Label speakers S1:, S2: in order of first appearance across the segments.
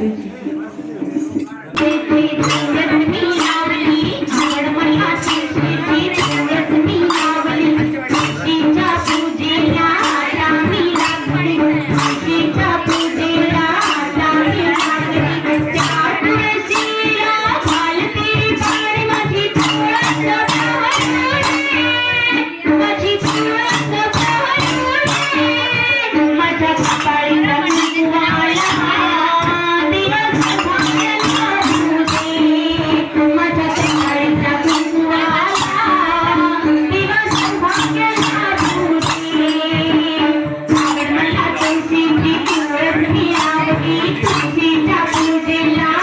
S1: Thank you. জেলা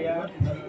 S1: Yeah.